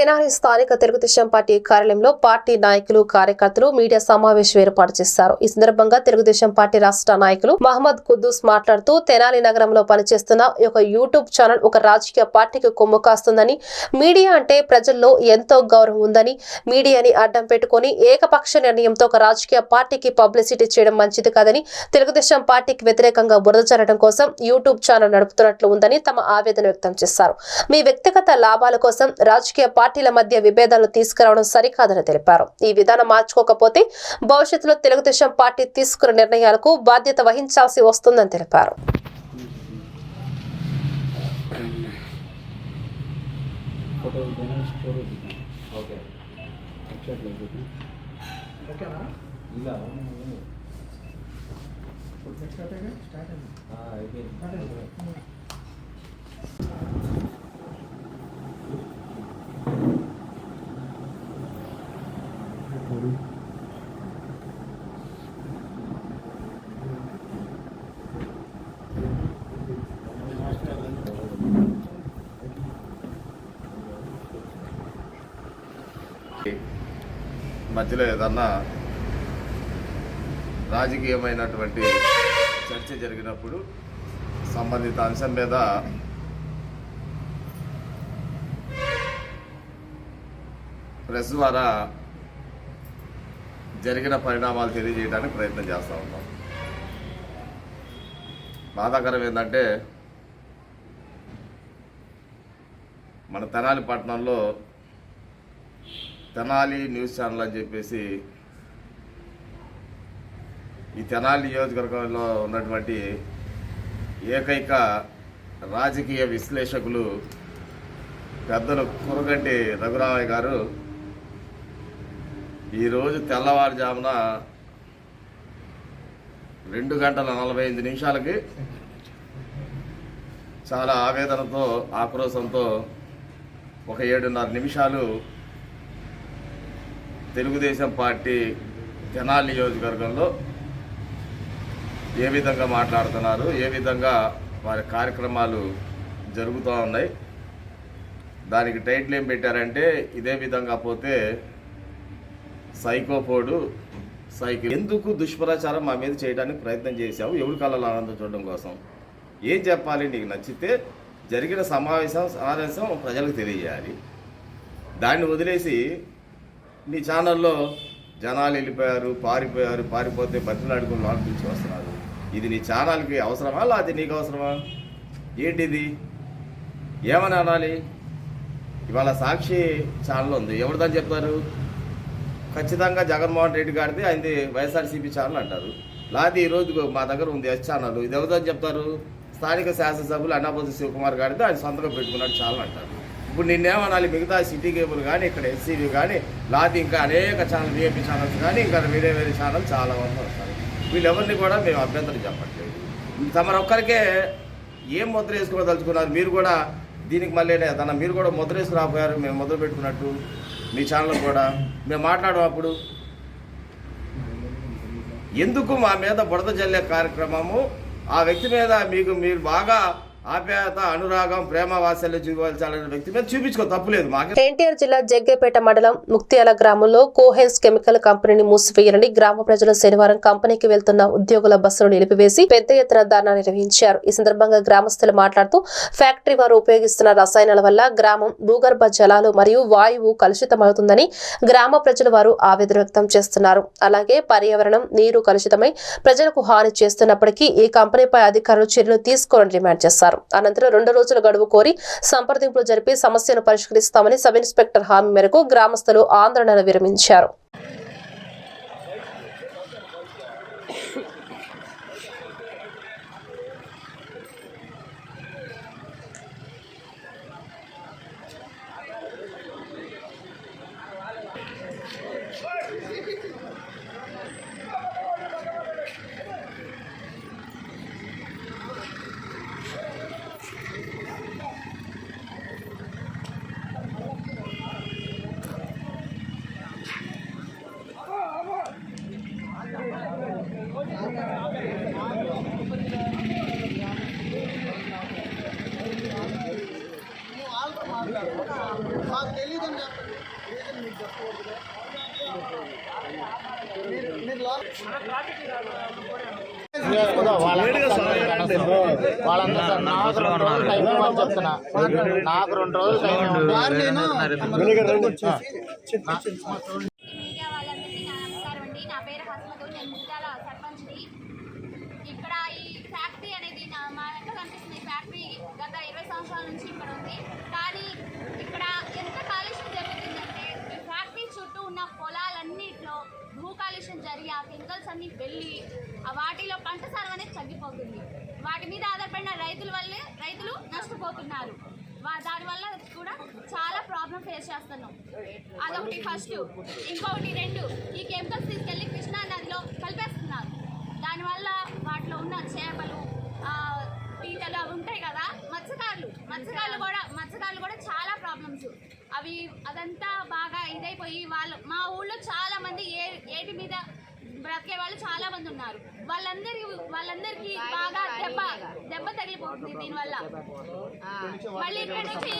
తెనాలి స్థానిక తెలుగుదేశం పార్టీ కార్యాలయంలో పార్టీ నాయకులు కార్యకర్తలు మీడియా సమావేశం ఏర్పాటు చేశారు. ఈ సందర్భంగా తెలుగుదేశం పార్టీ రాష్ట్ర నాయకులు మహమ్మద్ కుద్దూస్ మాట్లాడుతూ తెనాలి నగరంలో పనిచేస్తున్న ఒక యూట్యూబ్ ఛానల్ ఒక రాజకీయ పార్టీకి కొమ్ము కాస్తుందని మీడియా అంటే ప్రజల్లో ఎంతో గౌరవం ఉందని మీడియాని అడ్డం పెట్టుకొని ఏకపక్ష నిర్ణయంతో ఒక రాజకీయ పార్టీకి పబ్లిసిటీ చేయడం మంచిది కాదని తెలుగుదేశం పార్టీకి వ్యతిరేకంగా బురద జరగడం కోసం యూట్యూబ్ ఛానల్ నడుపుతున్నట్లు ఉందని తమ ఆవేదన వ్యక్తం చేశారు. మీ వ్యక్తిగత లాభాల కోసం రాజకీయ పార్టీ పార్టీల మధ్య విభేదాలు తీసుకురావడం సరికాదని తెలిపారు. ఈ విధానం మార్చుకోకపోతే భవిష్యత్తులో తెలుగుదేశం పార్టీ తీసుకున్న నిర్ణయాలకు బాధ్యత వహించాల్సి వస్తుందని తెలిపారు. ఫోటో స్టోరీ ఓకే ఓకేనా మధ్యలో ఏదన్నా రాజకీయమైనటువంటి చర్చ జరిగినప్పుడు సంబంధిత అంశం మీద ప్రెస్ ద్వారా జరిగిన పరిణామాలు తెలియజేయడానికి ప్రయత్నం చేస్తూ ఉన్నాం. బాధాకరం ఏంటంటే మన తెనాలి పట్టణంలో తెనాలి న్యూస్ ఛానల్ అని చెప్పేసి ఈ తెనాలి నియోజకవర్గంలో ఉన్నటువంటి ఏకైక రాజకీయ విశ్లేషకులు పెద్దలు కురగంటి రఘురామయ్య గారు. ఈరోజు తెల్లవారుజామున రెండు గంటల నలభై ఎనిమిది నిమిషాలకి చాలా ఆవేదనతో ఆక్రోశంతో ఒక ఏడున్నర నిమిషాలు తెలుగుదేశం పార్టీ జనాల నియోజకవర్గంలో ఏ విధంగా మాట్లాడుతున్నారు ఏ విధంగా వారి కార్యక్రమాలు జరుగుతూ ఉన్నాయి దానికి టైటిల్ ఏం పెట్టారంటే ఇదే విధంగా పోతే సైకోపోడు సైకిల్. ఎందుకు దుష్ప్రచారం మా మీద చేయడానికి ప్రయత్నం చేశావు? ఎవరి కళ్ళలో ఆనందం చూడడం కోసం? ఏం చెప్పాలి నీకు నచ్చితే జరిగిన సమావేశం సమావేశం ప్రజలకు తెలియజేయాలి. దాన్ని వదిలేసి నీ ఛానల్లో జనాలు వెళ్ళిపోయారు పారిపోయారు పారిపోతే బతిలాడుకుని లోపలించి వస్తున్నారు. ఇది నీ ఛానల్కి అవసరమా లేకపోతే నీకు అవసరమా? ఏంటిది? ఏమని అనాలి? ఇవాళ సాక్షి ఛానల్ ఉంది. ఎవరిదని చెప్తారు? ఖచ్చితంగా జగన్మోహన్ రెడ్డి గారిది ఆయనది వైఎస్ఆర్సీపీ ఛానల్ అంటారు. లేకపోతే ఈరోజు మా దగ్గర ఉంది ఎస్ ఛానల్. ఇది ఎవరిదని చెప్తారు? స్థానిక శాసనసభ్యులు అన్నాపతి శివకుమార్ గారిది ఆయన సొంతంగా పెట్టుకున్నాడు ఛానల్ అంటారు. ఇప్పుడు నిన్నేమనాలి మిగతా సిటీ కేబుల్ కానీ ఇక్కడ ఎస్సీవీ కానీ లేకపోతే ఇంకా అనేక ఛానల్ విఏపీ ఛానల్స్ కానీ ఇంకా వేరే వేరే ఛానల్ చాలా మంది వస్తారు. వీళ్ళెవరిని కూడా మేము అభ్యంతరం చెప్పట్లేదు. తమరు ఒక్కరికే ఏం ముద్ర వేసుకోదలుచుకున్నారు? మీరు కూడా దీనికి మళ్ళీ తన మీరు కూడా ముద్ర వేసుకురాపోయారు మేము ముద్ర పెట్టుకున్నట్టు మీ ఛానల్ కూడా. మేము మాట్లాడము అప్పుడు. ఎందుకు మా మీద బుడద జల్లే కార్యక్రమము? ఆ వ్యక్తి మీద మీకు మీరు బాగా ఆప్యాయత అనురాగం ప్రేమ వాత్సల్యం చూపించాలనే వ్యక్తి మీద చూపించుకో తప్పులేదు మాకు ఎన్టీఆర్ జిల్లా జగ్గేపేట మండలం ముక్తియాల గ్రామంలో కోహెన్స్ కెమికల్ కంపెనీని మూసివేయాలని గ్రామ ప్రజలు శనివారం కంపెనీకి వెళ్తున్న ఉద్యోగుల బస్సులు నిలిపివేసి పెద్ద ఎత్తున ధర్నా నిర్వహించారు. ఈ సందర్భంగా గ్రామస్తులు మాట్లాడుతూ ఫ్యాక్టరీ వారు ఉపయోగిస్తున్న రసాయనాల వల్ల గ్రామం భూగర్భ జలాలు మరియు వాయువు కలుషితమవుతుందని గ్రామ ప్రజలు వారు ఆవేదన వ్యక్తం చేస్తున్నారు. అలాగే పర్యావరణం నీరు కలుషితమై ప్రజలకు హాని చేస్తున్నప్పటికీ ఈ కంపెనీపై అధికారులు చర్యలు తీసుకోవాలని డిమాండ్ చేశారు. అనంతరం రెండు రోజుల గడువు కోరి సంప్రదింపులు జరిపి సమస్యను పరిష్కరిస్తామని సబ్ ఇన్స్పెక్టర్ హామీ మేరకు గ్రామస్తులు ఆందోళన విరమించారు. వాళ్ళంతా నాకు రెండు రోజులు టైం ఇవ్వమని చెప్తున్నా నాకు రెండు రోజులు టైం ఇక్కడ ఈ ఫ్యాక్టరీ అనేది మా వెంట కనిపిస్తుంది. ఈ ఫ్యాక్టరీ గత ఇరవై సంవత్సరాల నుంచి ఇక్కడ ఉంది కానీ ఇక్కడ ఎంత కాలుష్యం జరుగుతుందంటే ఈ ఫ్యాక్టరీ చుట్టూ ఉన్న పొలాలన్నింటిలో భూ జరిగి ఆ కెమికల్స్ అన్ని వెళ్ళి వాటిలో పంట సారం అనేది తగ్గిపోతుంది. వాటి మీద ఆధారపడిన రైతుల వల్లే రైతులు నష్టపోతున్నారు. వా- దానివల్ల కూడా చాలా ప్రాబ్లం ఫేస్ చేస్తున్నాం. అదొకటి ఫస్ట్ ఇంకొకటి రెండు. ఈ కెమికల్స్ తీసుకెళ్ళి కృష్ణా నదిలో కలిపేస్తున్నారు. దానివల్ల వాటిలో ఉన్న చేపలు ఆ, పీతలు అవి ఉంటాయి కదా మత్స్యకారులు. మత్స్యకారులు కూడా మత్స్యకారులు కూడా చాలా ప్రాబ్లమ్స్ అవి అదంతా బాగా ఇదైపోయి వాళ్ళు మా ఊళ్ళో చాలామంది ఏ ఏటి మీద బ్రతికే వాళ్ళు చాలామంది ఉన్నారు. వాళ్ళందరికి వాళ్ళందరికీ బాగా దెబ్బ దెబ్బ తగిలిపోతుంది దీనివల్ల. మళ్ళీ ఇక్కడ నుంచి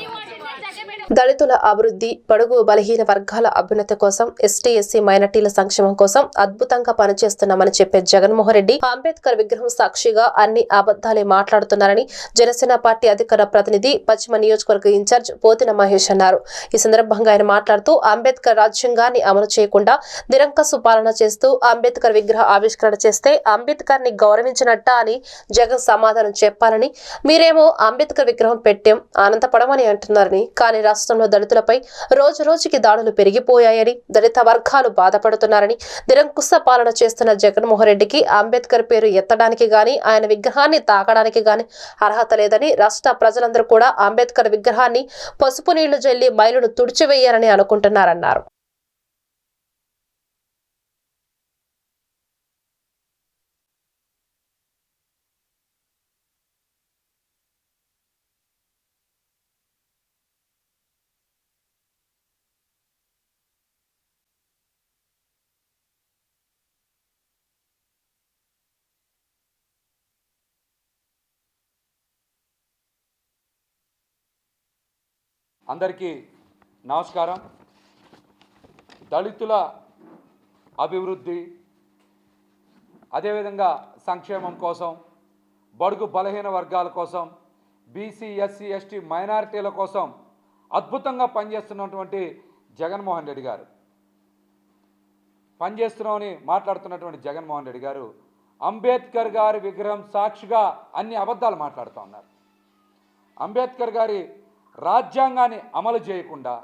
దళితుల అభివృద్ధి పడుగు బలహీన వర్గాల అభ్యున్నతి కోసం ఎస్టీ ఎస్సీ మైనార్టీల సంక్షేమం కోసం అద్భుతంగా పనిచేస్తున్నామని చెప్పే జగన్మోహన్ రెడ్డి అంబేద్కర్ విగ్రహం సాక్షిగా అన్ని అబద్దాలే మాట్లాడుతున్నారని జనసేన పార్టీ అధికార ప్రతినిధి పశ్చిమ నియోజకవర్గ ఇన్ఛార్జ్ పోతిన మహేష్ అన్నారు. ఈ సందర్భంగా ఆయన మాట్లాడుతూ అంబేద్కర్ రాజ్యాంగాన్ని అమలు చేయకుండా నిరంకసు పాలన చేస్తూ అంబేద్కర్ విగ్రహ ఆవిష్కరణ చేస్తే అంబేద్కర్ని గౌరవించినట్ట అని జగన్ సమాధానం చెప్పాలని మీరేమో అంబేద్కర్ విగ్రహం పెట్టాం ఆనందపడమని అంటున్నారని. కానీ రాష్ట్రంలో దళితులపై రోజు రోజుకి దాడులు పెరిగిపోయాయని దళిత వర్గాలు బాధపడుతున్నారని నిరంకుశ పాలన చేస్తున్న జగన్మోహన్ రెడ్డికి అంబేద్కర్ పేరు ఎత్తడానికి గాని ఆయన విగ్రహాన్ని తాకడానికి గాని అర్హత లేదని రాష్ట్ర ప్రజలందరూ కూడా అంబేద్కర్ విగ్రహాన్ని పసుపు నీళ్ళు జల్లి మైలును తుడిచివేయాలని అనుకుంటున్నారన్నారు. అందరికీ నమస్కారం. దళితుల అభివృద్ధి అదేవిధంగా సంక్షేమం కోసం బడుగు బలహీన వర్గాల కోసం బీసీ ఎస్సీ ఎస్టీ మైనారిటీల కోసం అద్భుతంగా పనిచేస్తున్నటువంటి జగన్మోహన్ రెడ్డి గారు. పనిచేస్తున్నామని మాట్లాడుతున్నటువంటి జగన్మోహన్ రెడ్డి గారు అంబేద్కర్ గారి విగ్రహం సాక్షిగా అన్ని అబద్ధాలు మాట్లాడుతూ ఉన్నారు. అంబేద్కర్ గారి రాజ్యాంగాన్ని అమలు చేయకుండా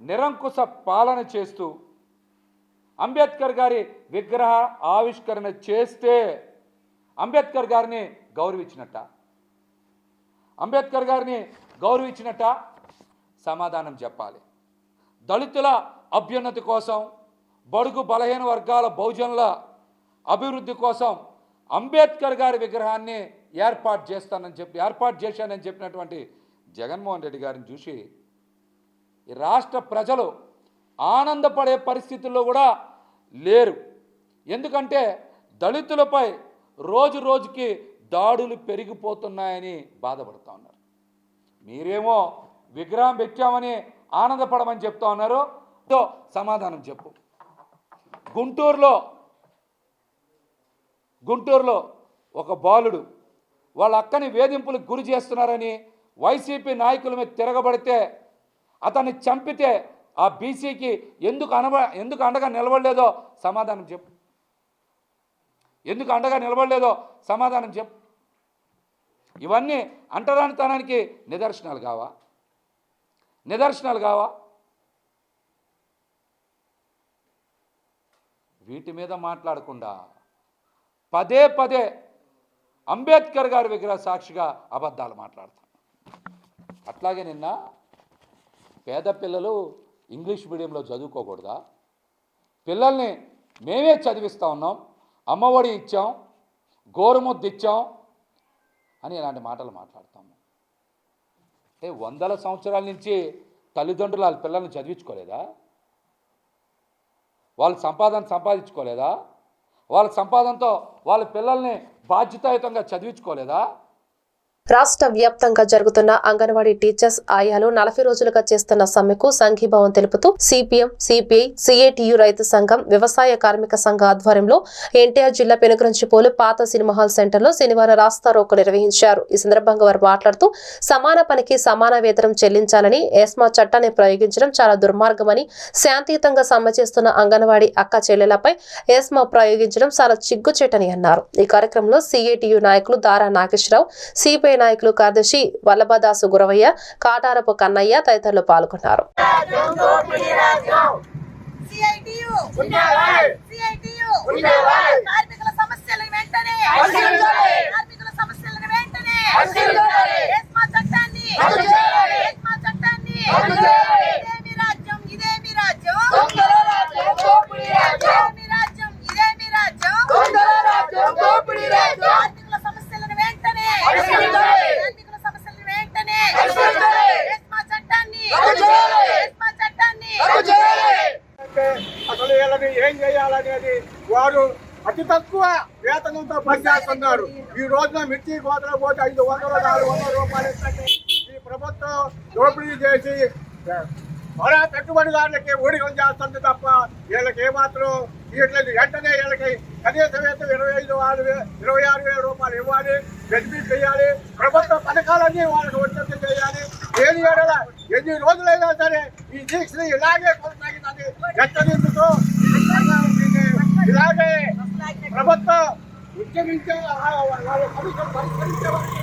నిరంకుశ పాలన చేస్తూ అంబేద్కర్ గారి విగ్రహ ఆవిష్కరణ చేస్తే అంబేద్కర్ గారిని గౌరవించినట్ట. అంబేద్కర్ గారిని గౌరవించినట్ట సమాధానం చెప్పాలి. దళితుల అభ్యున్నతి కోసం బడుగు బలహీన వర్గాల బహుజనుల అభివృద్ధి కోసం అంబేద్కర్ గారి విగ్రహాన్ని ఏర్పాటు చేస్తానని చెప్పి ఏర్పాటు చేశానని చెప్పినటువంటి జగన్మోహన్ రెడ్డి గారిని చూసి ఈ రాష్ట్ర ప్రజలు ఆనందపడే పరిస్థితుల్లో కూడా లేరు. ఎందుకంటే దళితులపై రోజు రోజుకి దాడులు పెరిగిపోతున్నాయని బాధపడుతూ ఉన్నారు. మీరేమో విగ్రహం పెట్టామని ఆనందపడమని చెప్తా ఉన్నారు. తో సమాధానం చెప్పు. గుంటూరులో గుంటూరులో ఒక బాలుడు వాళ్ళ అక్కని వేధింపులకు గురి చేస్తున్నారని వైసీపీ నాయకుల మీద తిరగబడితే అతన్ని చంపితే ఆ బీసీకి ఎందుకు అనబ ఎందుకు అండగా నిలబడలేదో సమాధానం చెప్పు. ఎందుకు అండగా నిలబడలేదో సమాధానం చెప్పు. ఇవన్నీ అంటరానితనానికి నిదర్శనాలు కావా? నిదర్శనాలు కావా? వీటి మీద మాట్లాడకుండా పదే పదే అంబేద్కర్ గారి విగ్రహ సాక్షిగా అబద్ధాలు మాట్లాడతాం. అట్లాగే నిన్న పేద పిల్లలు ఇంగ్లీష్ మీడియంలో చదువుకోకూడదా? పిల్లల్ని మేమే చదివిస్తూ ఉన్నాం అమ్మఒడి ఇచ్చాం గోరుముద్దు ఇచ్చాం అని ఇలాంటి మాటలు మాట్లాడతాము. అంటే వందల సంవత్సరాల నుంచి తల్లిదండ్రులు వాళ్ళ పిల్లల్ని చదివించుకోలేదా? వాళ్ళ సంపాదన సంపాదించుకోలేదా? వాళ్ళ సంపాదనతో వాళ్ళ పిల్లల్ని బాధ్యతాయుతంగా చదివించుకోలేదా? రాష్ట్ర వ్యాప్తంగా జరుగుతున్న అంగన్వాడీ టీచర్స్ ఆయాలు నలభై రోజులుగా చేస్తున్న సమ్మెకు సంఘీభావం తెలుపుతూ సిపిఎం సిపిఐ సిఐటియు రైతు సంఘం వ్యవసాయ కార్మిక సంఘ ఆధ్వర్యంలో ఎన్టీఆర్ జిల్లా పెనుగంచిపోలు పాత సినిమా హాల్ సెంటర్లో శనివారం రాస్తా నిర్వహించారు. ఈ సందర్భంగా వారు మాట్లాడుతూ సమాన పనికి సమాన వేతనం చెల్లించాలని ఏస్మా చట్టాన్ని ప్రయోగించడం చాలా దుర్మార్గమని శాంతియుతంగా సమ్మె చేస్తున్న అంగన్వాడీ అక్క చెల్లెలపై ఏస్మా ప్రయోగించడం చాలా చిగ్గుచేటని అన్నారు. ఈ కార్యక్రమంలో సిఐటియు నాయకులు దారా నాగేశ్వరరావు సిపిఐ నాయకులు కార్యదర్శి వల్లభదాసు గురవయ్య కాటారపు కన్నయ్య తదితరులు పాల్గొన్నారు. కార్మికుల సమస్యలను వెంటనే ఇదేమి రాజ్యం ఇదేమి రాజ్యం ఇదేమి రాజ్యం ఇదేమి రాజ్యం కార్మికుల సమస్యలను వెంటనే కార్మికుల సమస్యలను వెంటనే ఎస్మా చట్టాన్ని ఎస్మా చట్టాన్ని అంటే అసలు వీళ్ళని ఏం చేయాలనేది వారు అతి తక్కువ వేతనంతో పనిచేస్తున్నారు. ఈ రోజున మిర్చి కోతలు పోతే ఐదు వందలు నాలుగు వందల రూపాయలు ఈ ప్రభుత్వం దోపిడీ చేసి మన పెట్టుబడిదారులకి ఊడిగం చేస్తుంది తప్ప వీళ్ళకి ఏమాత్రం ఇవ్వట్లేదు వెంటనే వీళ్ళకి కనీస వేతనం ఇరవై ఐదు ఆరు ఇరవై ఆరు వేల రూపాయలు ఇవ్వాలి బెనిఫిట్ చేయాలి ప్రభుత్వ పథకాలన్నీ వాళ్ళకి వర్తింప చేయాలి. ఏది ఏడల ఎన్ని రోజులైనా సరే ఈ దీక్ష ఇలాగే కొనసాగిందని హెచ్చరించుతూ ఇలాగే ప్రభుత్వం ఉద్యమించే వాళ్ళ సమస్యలు పరిష్కరించే వరకు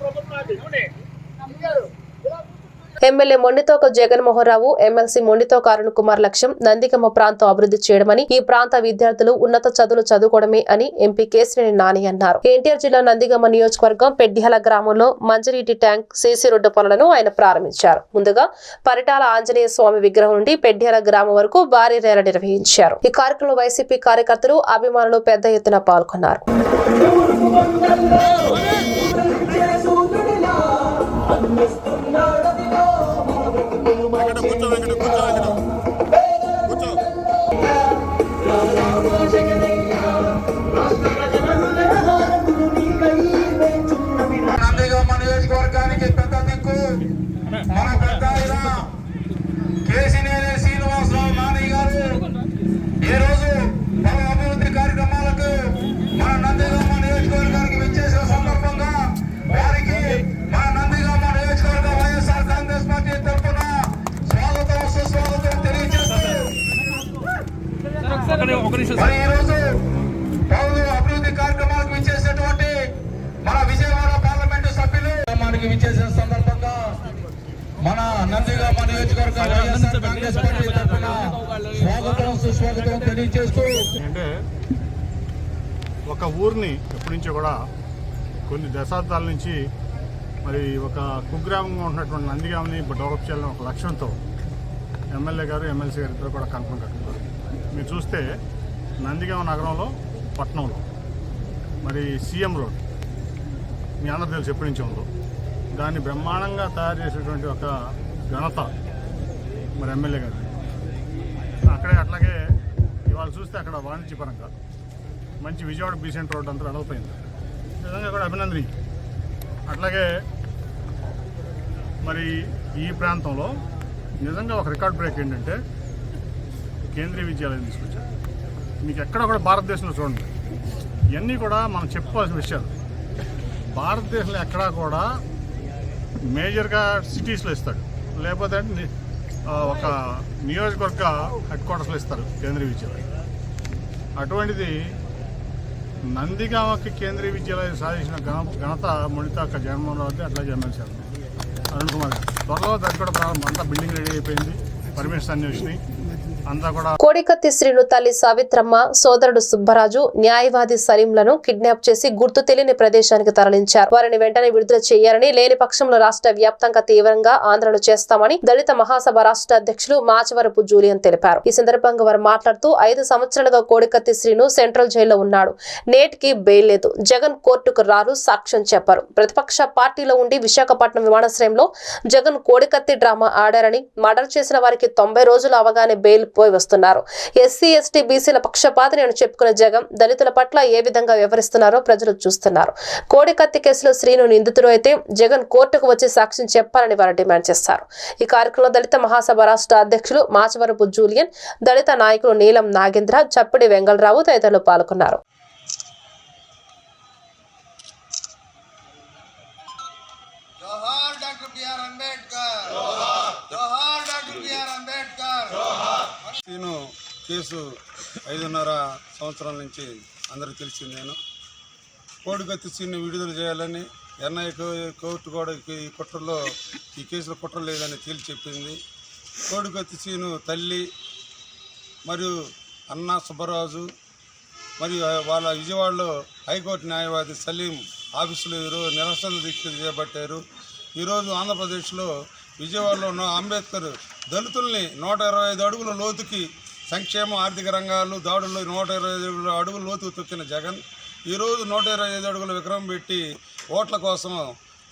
ప్రభుత్వాన్ని. ఎమ్మెల్యే మొండితోక జగన్మోహన్ రావు ఎమ్మెల్సీ మొండితోక అరుణ్ కుమార్ లక్ష్యం నందిగమ్మ ప్రాంతం అభివృద్ధి చేయడమని ఈ ప్రాంత విద్యార్థులు ఉన్నత చదువులు చదువుకోవడమే అని ఎంపీ కేసినేని నాని అన్నారు. ఎన్టీఆర్ జిల్లా నందిగమ్మ నియోజకవర్గం పెడ్డిహల గ్రామంలో మంచినీటి ట్యాంక్ సీసీ రోడ్డు పనులను ఆయన ప్రారంభించారు. ముందుగా పరిటాల ఆంజనేయ స్వామి విగ్రహం నుండి పెడ్డిహల గ్రామం వరకు భారీ ర్యాలీ నిర్వహించారు. ఈ కార్యక్రమంలో వైసీపీ కార్యకర్తలు అభిమానులు పెద్ద ఎత్తున పాల్గొన్నారు. అభివృద్ధి కార్యక్రమాలకు విచ్చేసినటువంటి మన విజయవాడ పార్లమెంటు సభ్యులు విచ్చేసిన సందర్భంగా మన నందిగామ నియోజకవర్గ వైఎస్ఆర్ కాంగ్రెస్ పార్టీ తరఫున స్వాగతం సుస్వాగతం తెలియజేస్తూ అంటే ఒక ఊరిని ఎప్పటి నుంచో కూడా కొన్ని దశాబ్దాల నుంచి మరి ఒక కుగ్రామంగా ఉన్నటువంటి నందిగామని డెవలప్ చేయాలని ఒక లక్ష్యంతో ఎమ్మెల్యే గారు ఎమ్మెల్సీ గారు ఇద్దరు కూడా కన్ఫర్మ్ కట్టుకున్నారు. మీరు చూస్తే నందిగామ నగరంలో పట్టణంలో మరి సీఎం రోడ్. మీ అందరూ తెలుసు ఎప్పటి నుంచి ఉందో. దాన్ని బ్రహ్మాండంగా తయారు చేసేటువంటి ఒక ఘనత మరి ఎమ్మెల్యే గారు. అక్కడే అట్లాగే ఇవాళ చూస్తే అక్కడ వాణిజ్యపరంగా మంచి విజయవాడ బీసెంట్ రోడ్ అంతా అడగపోయింది నిజంగా కూడా అభినందనీయం. అట్లాగే మరి ఈ ప్రాంతంలో నిజంగా ఒక రికార్డ్ బ్రేక్ ఏంటంటే కేంద్రీయ విద్యాలయం తీసుకొచ్చారు. మీకు ఎక్కడ కూడా భారతదేశంలో చూడండి. ఇవన్నీ కూడా మనం చెప్పుకోవాల్సిన విషయాలు. భారతదేశంలో ఎక్కడా కూడా మేజర్గా సిటీస్లో ఇస్తాడు లేకపోతే ఒక నియోజకవర్గ హెడ్ క్వార్టర్స్లో ఇస్తారు కేంద్రీయ విద్యాలయం. అటువంటిది నందిగామకి కేంద్రీయ విద్యాలయం సాధించిన ఘన ఘనత ముడితాక జగన్మోహన్ రావు అట్లాగే ఎమ్మెల్సీ అరుణ్ కుమార్ గారు. త్వరలో దానికి కూడా ప్రారంభం. అంతా బిల్డింగ్ రెడీ అయిపోయింది. పర్మిషన్ అన్ని వచ్చినాయి. కోడికత్తి శ్రీను తల్లి సావిత్రమ్మ సోదరుడు సుబ్బరాజు న్యాయవాది సలీంలను కిడ్నాప్ చేసి గుర్తు తెలియని ప్రదేశానికి తరలించారు. వారిని వెంటనే విడుదల చేయాలని లేని పక్షంలో రాష్ట్ర వ్యాప్తంగా తీవ్రంగా ఆందోళన చేస్తామని దళిత మహాసభ రాష్ట్ర అధ్యక్షులు మాచవరపు జూలియన్ తెలిపారు. ఈ సందర్భంగా వారు మాట్లాడుతూ ఐదు సంవత్సరాలుగా కోడికత్తి శ్రీను సెంట్రల్ జైల్లో ఉన్నాడు. నేటికి బెయిల్ లేదు. జగన్ కోర్టుకు రారు సాక్ష్యం చెప్పారు. ప్రతిపక్ష పార్టీలో ఉండి విశాఖపట్నం విమానాశ్రయంలో జగన్ కోడికత్తి డ్రామా ఆడారని మర్డర్ చేసిన వారికి తొంభై రోజులు అవగానే బెయిల్ పోయి వస్తున్నారు. ఎస్సీ ఎస్టీ బీసీల పక్షపాతిని అని చెప్పుకున్న జగన్ దళితుల పట్ల ఏ విధంగా వ్యవహరిస్తున్నారో ప్రజలు చూస్తున్నారు. కోడికత్తి కేసులో శ్రీను నిందితుడు అయితే జగన్ కోర్టుకు వచ్చి సాక్ష్యం చెప్పాలని వారు డిమాండ్ చేస్తారు. ఈ కార్యక్రమంలో దళిత మహాసభ రాష్ట్ర అధ్యక్షులు మాచవరపు జూలియన్ దళిత నాయకులు నీలం నాగేంద్ర చప్పిడి వెంగళరావు తదితరులు పాల్గొన్నారు. కేసు ఐదున్నర సంవత్సరాల నుంచి అందరికి తెలిసింది నేను. కోడిగత్తి సీన్ని విడుదల చేయాలని ఎన్ఐ కోర్టు కూడా ఈ కుట్రలో ఈ కేసులో కుట్ర లేదని తేల్చి చెప్పింది. కోడికత్తి సీను తల్లి మరియు అన్న సుబ్బరాజు మరియు వాళ్ళ విజయవాడలో హైకోర్టు న్యాయవాది సలీం ఆఫీసులో ఈరోజు నిరసన దీక్ష చేపట్టారు. ఈరోజు ఆంధ్రప్రదేశ్లో విజయవాడలో ఉన్న అంబేద్కర్ దళితుల్ని నూట ఇరవై ఐదు అడుగుల లోతుకి సంక్షేమ ఆర్థిక రంగాలు దాడుల్లో నూట ఇరవై ఐదు అడుగులు లోతుకు తొక్కిన జగన్ ఈరోజు నూట ఇరవై ఐదు అడుగుల విక్రమం పెట్టి ఓట్ల కోసం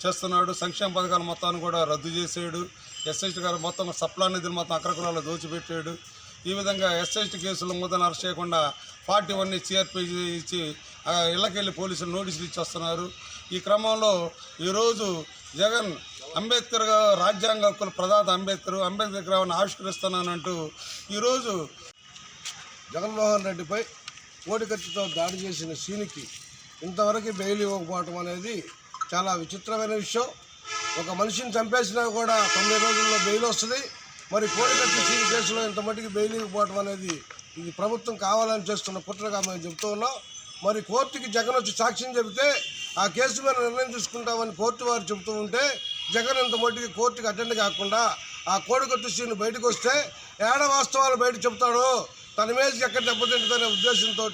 చేస్తున్నాడు. సంక్షేమ పథకాల మొత్తాన్ని కూడా రద్దు చేసాడు ఎస్ఎస్టీ గారు మొత్తం సప్లా నిధులు మొత్తం అక్రకులాలు దోచిపెట్టాడు. ఈ విధంగా ఎస్ఎస్టీ కేసులు ముద్దను అరెస్ట్ చేయకుండా ఫార్టీ వన్ సిఆర్పీ ఇచ్చి ఇళ్ళకెళ్ళి పోలీసులు నోటీసులు ఇచ్చి వస్తున్నారు. ఈ క్రమంలో ఈరోజు జగన్ అంబేద్కర్ రాజ్యాంగ హక్కుల ప్రదాత అంబేద్కర్ అంబేద్కర్ విగ్రహాన్ని ఆవిష్కరిస్తున్నానంటూ ఈరోజు జగన్మోహన్ రెడ్డిపై కోడికత్తితో దాడి చేసిన సీనికి ఇంతవరకు బెయిల్ ఇవ్వకపోవటం అనేది చాలా విచిత్రమైన విషయం. ఒక మనిషిని చంపేసినా కూడా తొమ్మిది రోజుల్లో బెయిల్ వస్తుంది. మరి కోడికత్తి సీన్ కేసులో ఇంత మటుకు బెయిల్ ఇవ్వకపోవటం అనేది ఇది ప్రభుత్వం కావాలని చేస్తున్న కుట్రగా మేము చెబుతూ ఉన్నాం. మరి కోర్టుకి జగన్ వచ్చి సాక్ష్యం చెబితే ఆ కేసు మీద నిర్ణయం తీసుకుంటామని కోర్టు వారు చెబుతూ ఉంటే జగన్ ఇంత మట్టికి కోర్టుకి అటెండ్ కాకుండా ఆ కోడికొట్టు సీన్ బయటకు వస్తే ఏడ వాస్తవాలు బయట చెబుతాడో తన మీద ఎక్కడ దెబ్బతింటుందనే ఉద్దేశంతో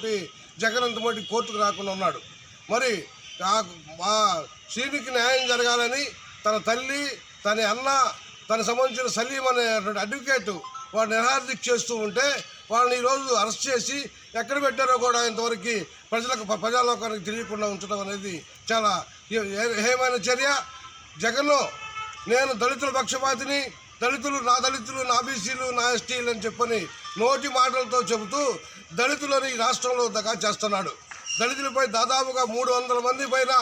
జగన్ ఇంత మట్టికి కోర్టుకు రాకుండా ఉన్నాడు. మరి ఆ- మా శ్రీనికి న్యాయం జరగాలని తన తల్లి తన అన్న తనకు సంబంధించిన సలీం అనేటువంటి అడ్వకేట్ వాడు నిరాదీక్ష చేస్తూ ఉంటే వాళ్ళని ఈరోజు అరెస్ట్ చేసి ఎక్కడ పెట్టారో కూడా ఇంతవరకు ప్రజలకు ప్రజాలోకానికి తెలియకుండా ఉంచడం అనేది చాలా ఏమైన హేమైన చర్య? జగన్ నేను దళితుల పక్షపాతిని దళితులు నా దళితులు నా బీసీలు నా ఎస్టీలు అని చెప్పని నోటి మాటలతో చెబుతూ దళితులని ఈ రాష్ట్రంలో దగా చేస్తున్నాడు. దళితులపై దాదాపుగా మూడు వందల మంది పైన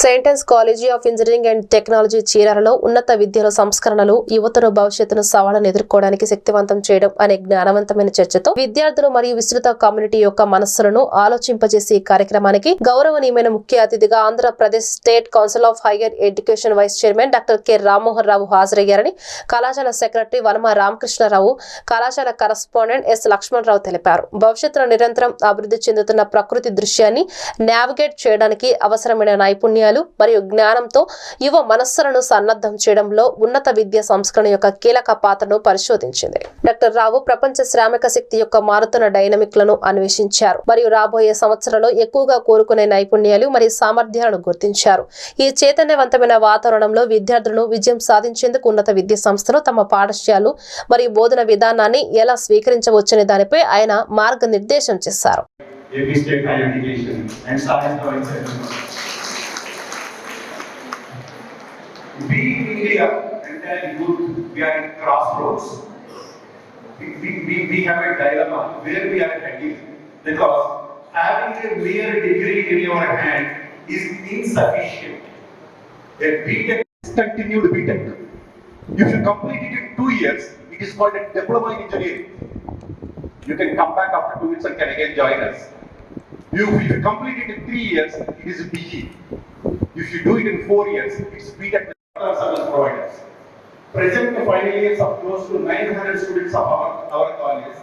Saint Ann's College of Engineering and Technology చీరాలలో ఉన్నత విద్యలో సంస్కరణలు యువతను భవిష్యత్తును సవాళ్ళను ఎదుర్కోవడానికి శక్తివంతం చేయడం అనే జ్ఞానవంతమైన చర్చతో విద్యార్థులు మరియు విస్తృత కమ్యూనిటీ యొక్క మనస్సులను ఆలోచింపజేసే ఈ కార్యక్రమానికి గౌరవనీయమైన ముఖ్య అతిథిగా Andhra Pradesh State Council of Higher Education vice chairman doctor K Rammohan Rao హాజరయ్యారని కళాశాల సెక్రటరీ వనమ రామకృష్ణరావు కళాశాల కరస్పాండెంట్ ఎస్ లక్ష్మణరావు తెలిపారు. భవిష్యత్తులో నిరంతరం అభివృద్ధి చెందుతున్న ప్రకృతి దృశ్యాన్ని నావిగేట్ చేయడానికి అవసరమైన నైపుణ్యం నైపుణ్యాలు మరియు జ్ఞానంతో యువ మనస్సులను సన్నద్ధం చేయడంలో ఉన్నత విద్యా సంస్కరణ యొక్క కీలక పాత్రను పరిశోధించింది. డాక్టర్ రావు ప్రపంచ శ్రామిక శక్తి యొక్క మారుతున్న డైనమిక్లను అన్వేషించారు మరియు రాబోయే సంవత్సరంలో ఎక్కువగా కోరుకునే నైపుణ్యాలు మరియు సామర్థ్యాలను గుర్తించారు. ఈ చైతన్యవంతమైన వాతావరణంలో విద్యార్థులను విజయం సాధించేందుకు ఉన్నత విద్యా సంస్థలు తమ పాఠశాలలు మరియు బోధన విధానాన్ని ఎలా స్వీకరించవచ్చనే దానిపై ఆయన మార్గనిర్దేశం చేశారు. We in India, entire youth, we are at crossroads. We, we, we, have a dilemma where we are heading because having a mere degree in your hand is insufficient. A BTech is continued BTech. If you complete it in two years, it is called a diploma in engineering. You can come back after two weeks and can again join us. You, if you complete it in three years, it is BE. If you do it in four years, it's other service providers. Present the final years of close to 900 students of our, our college.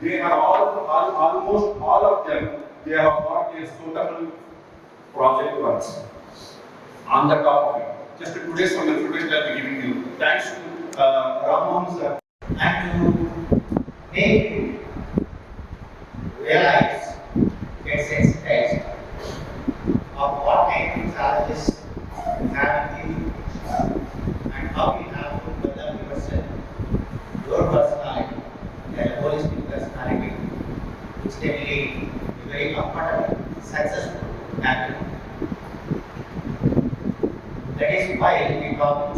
They are all, all, almost all of them, they have got a suitable project works on the top of it. Just today's one information I'll be giving you. Thanks to uh, Ramon sir. and to make you realize, get sensitized of what of challenges have how you have to develop yourself, your personality, a holistic personality, which can lead to very comfortable, successful, happy. That is why we talk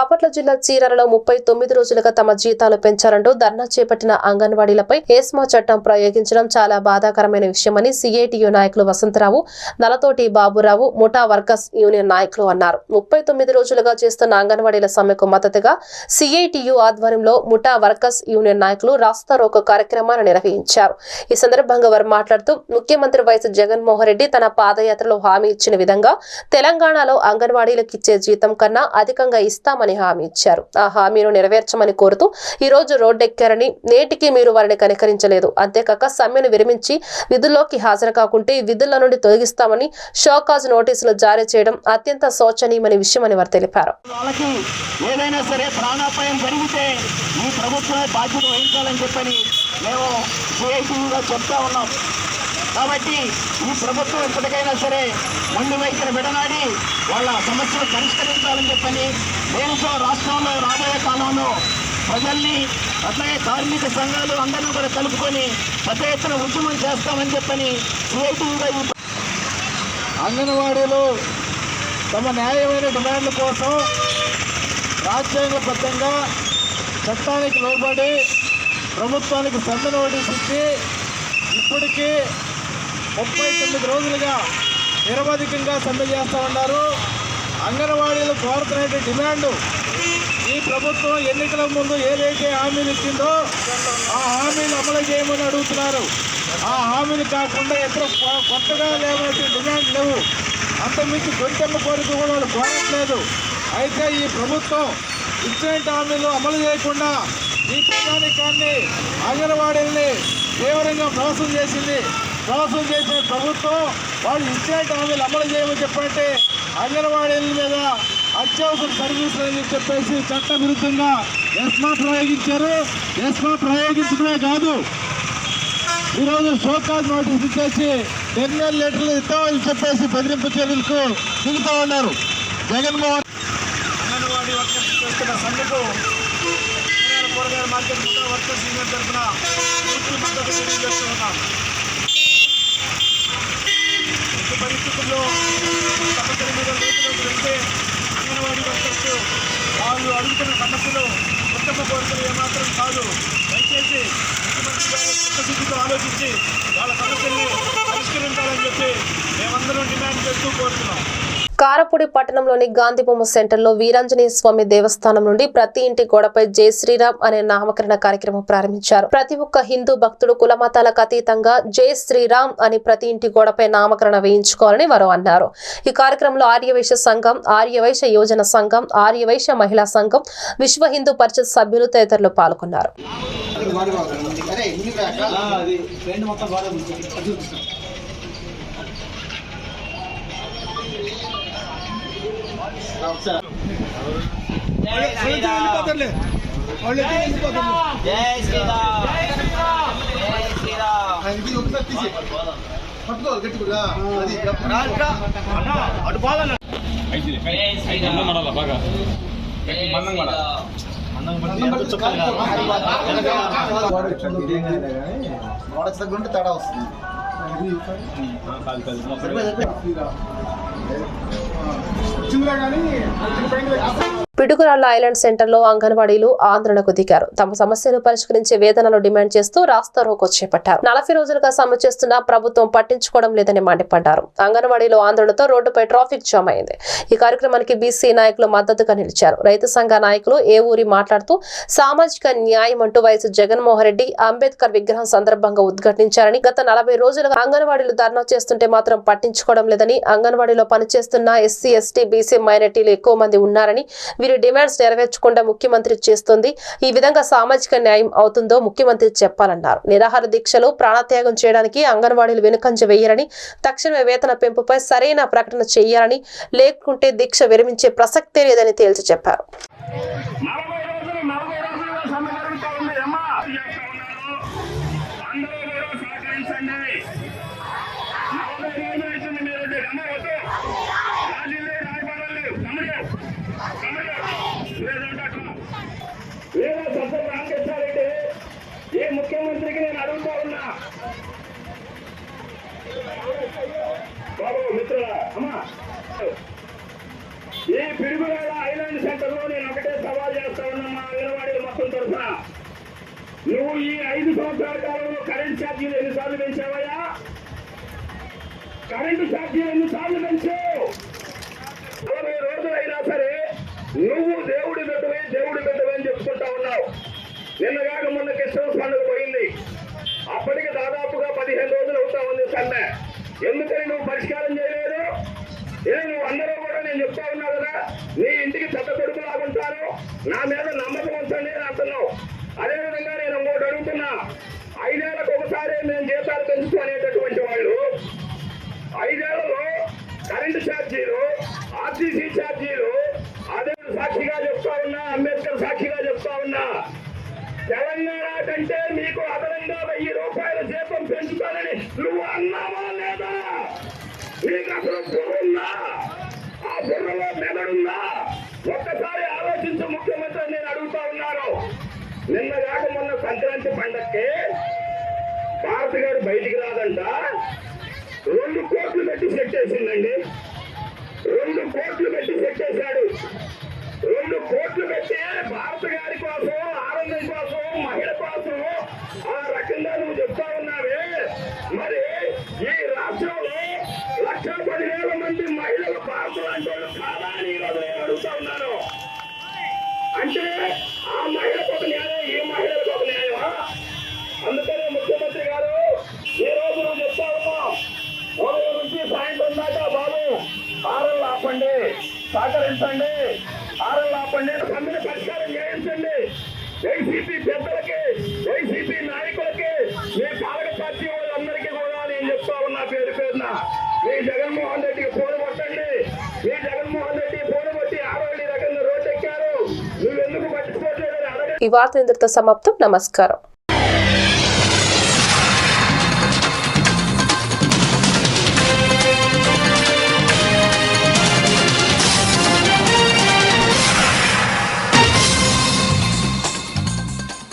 Bapatla జిల్లా చీరాలలో ముప్పై తొమ్మిది రోజులుగా తమ జీతాలు పెంచాలంటూ ధర్నా చేపట్టిన అంగన్వాడీలపై ఏస్మా చట్టం ప్రయోగించడం చాలా బాధాకరమైన విషయమని సిఐటియు నాయకులు వసంతరావు నలతోటి బాబురావు ముఠా వర్కర్స్ యూనియన్ నాయకులు అన్నారు. ముప్పై తొమ్మిది రోజులుగా చేస్తున్న అంగన్వాడీల సమ్మెకు మద్దతుగా సిఐటియు ఆధ్వర్యంలో ముఠా వర్కర్స్ యూనియన్ నాయకులు రాస్తా రోకో కార్యక్రమాన్ని నిర్వహించారు. ఈ సందర్భంగా వారు మాట్లాడుతూ ముఖ్యమంత్రి వైఎస్ జగన్మోహన్ రెడ్డి తన పాదయాత్రలో హామీ ఇచ్చిన విధంగా తెలంగాణలో అంగన్వాడీలకు ఇచ్చే జీతం కన్నా అధికంగా ఇస్తామని హామీ ఇచ్చారు. ఆ హామీను నెరవేర్చమని కోరుతూ ఈ రోజు రోడ్డెక్కారని నేటికి మీరు వారిని కనికరించలేదు. అంతేకాక సమ్మెను విరమించి విధుల్లోకి హాజరు కాకుంటే విధుల నుండి తొలగిస్తామని షోకాజ్ నోటీసులు జారీ చేయడం అత్యంత శోచనీయమని విషయమని వారు తెలిపారు. వాళ్ళకి ఏదైనా సరే ప్రాణాపాయం జరిగితే ఈ ప్రభుత్వమే బాధ్యత వహించాలని చెప్పని మేము చెప్తా ఉన్నాం. కాబట్టి ఈ ప్రభుత్వం ఇప్పటికైనా సరే ముందు వైఖరి విడనాడి వాళ్ళ సమస్యలు పరిష్కరించాలని చెప్పని దేనితో రాష్ట్రంలో రాబోయే కాలంలో ప్రజల్ని అట్లాగే కార్మిక సంఘాలు అందరినీ కూడా కలుపుకొని పెద్ద ఎత్తున ఉద్యమం చేస్తామని చెప్పని సిఐటిగా అంగన్వాడీలు తమ న్యాయమైన డిమాండ్ల కోసం రాజ్యాంగబద్ధంగా చట్టానికి లోబడి ప్రభుత్వానికి సంద నోటీస్ ఇచ్చి ఇప్పటికీ ముప్పై తొమ్మిది రోజులుగా నిరవధికంగా సమ్మె చేస్తూ ఉన్నారు. అంగన్వాడీలు కోరుతున్న డిమాండ్. ఈ ప్రభుత్వం ఎన్నికల ముందు ఏదైతే హామీలు ఇచ్చిందో ఆ హామీలు అమలు చేయమని అడుగుతున్నారు. ఆ హామీలు కాకుండా ఇతర కొత్తగా లేవనటువంటి డిమాండ్ లేవు. అంతకుమించి గొంతెమ్మ కోరిక కూడా వాళ్ళు కోరట్లేదు. అయితే ఈ ప్రభుత్వం ఇచ్చిన హామీలు అమలు చేయకుండా ఈ ప్రజానికాన్ని అంగన్వాడీల్ని తీవ్రంగా మోసం చేసింది. మోసం చేసిన ప్రభుత్వం వాళ్ళు ఇచ్చిన హామీలు అమలు చేయమని చెప్పంటే అంగన్వాడీల మీద అత్యవసర సర్వీసులు అని చెప్పేసి చట్ట విరుద్ధంగా ఎస్మా ప్రయోగించారు. ఎస్మా ప్రయోగించడమే కాదు. ఈరోజు షోకాజ్ నోటీస్ ఇచ్చేసి టెర్మినల్ లీటర్లు ఇస్తామని చెప్పేసి బెదిరింపు చర్యలకు దిగుతూ ఉన్నారు. జగన్మోహన్ అంగన్వాడీ వర్కర్స్ చేస్తున్న సమ్మెకు కూరగాయల మార్కెట్ ముఠా వర్కర్స్ యూనియన్ తరఫున పూర్తి మద్దతు తెలియజేస్తూ ఉన్నాం. పరిస్థితుల్లో సమస్యల మీద లోతులోకి వెళ్తే అంగన్వాడీ వర్కర్స్ వాళ్ళు అడుగుతున్న సమస్యలు ఉత్తమ కోరికలు ఏమాత్రం కాదు. దయచేసి ముఖ్యమంత్రి గారు చిత్తశుద్ధితో ఆలోచించి వాళ్ళ సమస్యల్ని పరిష్కరించాలని చెప్పి మేమందరం డిమాండ్ చేస్తూ కోరుతున్నాం. కారపూడి పట్టణంలోని గాంధీబొమ్మ సెంటర్లో వీరాంజనేయ స్వామి దేవస్థానం నుండి ప్రతి ఇంటి గోడపై జై శ్రీరామ్ అనే నామకరణ కార్యక్రమం ప్రారంభించారు. ప్రతి ఒక్క హిందూ భక్తుడు కులమతాలకు అతీతంగా జై శ్రీరామ్ అని ప్రతి ఇంటి గోడపై నామకరణ వేయించుకోవాలని వారు అన్నారు. ఈ కార్యక్రమంలో ఆర్యవైశ్య సంఘం ఆర్యవైశ్య యోజన సంఘం ఆర్యవైశ్య మహిళా సంఘం విశ్వ హిందూ పరిషత్ సభ్యులు తదితరులు పాల్గొన్నారు. అది ట్రెండ్ మొత్తం బాగా చూపిస్తాం తేడా వస్తుంది వచ్చిందిరా కానీ పిడుగురాళ్ళ ఐలాండ్ సెంటర్లో అంగన్వాడీలు ఆందోళనకు దిగారు. తమ సమస్యలు పరిష్కరించే వేతనాలు డిమాండ్ చేస్తూ రాస్తా రోకో చేపట్టారు. నలభై రోజులుగా సమ్మె చేస్తున్న ప్రభుత్వం పట్టించుకోవడం లేదని మండిపడ్డారు. అంగన్వాడీలు ఆందోళనతో రోడ్డుపై ట్రాఫిక్ జామ్ అయింది. ఈ కార్యక్రమానికి బీసీ నాయకులు మద్దతుగా నిలిచారు. రైతు సంఘ నాయకులు ఏ ఊరి మాట్లాడుతూ సామాజిక న్యాయం అంటూ వైఎస్ జగన్మోహన్ రెడ్డి అంబేద్కర్ విగ్రహం సందర్భంగా ఉద్ఘాటించారని గత నలభై రోజులుగా అంగన్వాడీలు ధర్నా చేస్తుంటే మాత్రం పట్టించుకోవడం లేదని అంగన్వాడీలో పనిచేస్తున్న ఎస్సీ ఎస్టీ బీసీ మైనార్టీలు ఎక్కువ మంది ఉన్నారని వీరి డిమాండ్స్ నెరవేర్చకుండా ముఖ్యమంత్రి చేస్తుంది ఈ విధంగా సామాజిక న్యాయం అవుతుందో ముఖ్యమంత్రి చెప్పాలన్నారు. నిరాహార దీక్షలు ప్రాణత్యాగం చేయడానికి అంగన్వాడీలు వెనుకంజ వేయరని తక్షణమే వేతన పెంపుపై సరైన ప్రకటన చేయాలని లేకుంటే దీక్ష విరమించే ప్రసక్తే లేదని తేల్చి చెప్పారు. ఐదు సంవత్సరాల కరెంట్ ఛార్జీలు ఎన్నిసార్లు పెంచావయ్యా? కరెంటు ఛార్జీలు ఎన్నిసార్లు పెంచావు? రోజులు రోజులైనా సరే నువ్వు దేవుడి పెట్టవే దేవుడి పెట్టవే అని చెప్పుకుంటా ఉన్నావు. నిన్నగాక మొన్న క్రిస్మస్ పండుగ పోయింది. అప్పటికి దాదాపుగా పదిహేను రోజులు అవుతా ఉంది సమ్మె ఎందుకని నువ్వు పరిష్కారం చేయలేదు? ఏ నువ్వు అందరూ కూడా నేను చెప్తా ఉన్నా కదా నీ ఇంటికి చెత్త కొడుకు లాగుంటారు నా మీద నమ్మకం ఉంచండి నా ಈ ವಾರ್ತೆ ಸಮಾಪ್ತ ನಮಸ್ಕಾರ